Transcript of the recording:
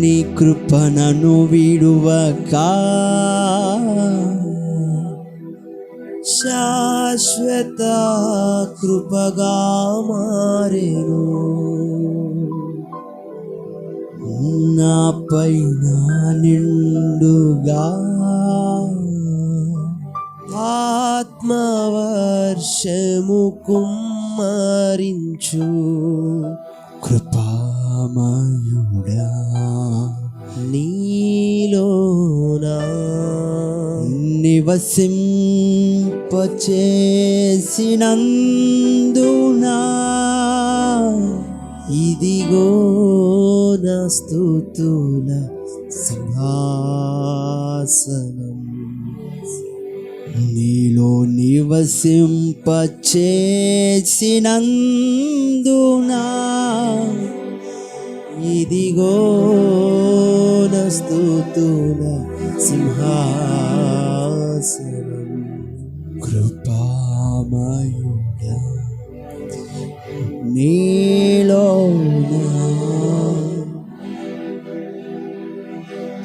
నీ కృపణను విడువక శాశ్వత కృపగా మారేను. నా పైన నిండుగా. ఆత్మవర్షము కుమ్మరించు. కృపామయుడా నీలోనా నివసింపచేసినందునా ఇదిగో నా స్తుతుల సింహాసనం. నీలో నివసింపచేసినందునా ఇదిగో స్తుతుల సింహాసనం. కృపామయుడా నీ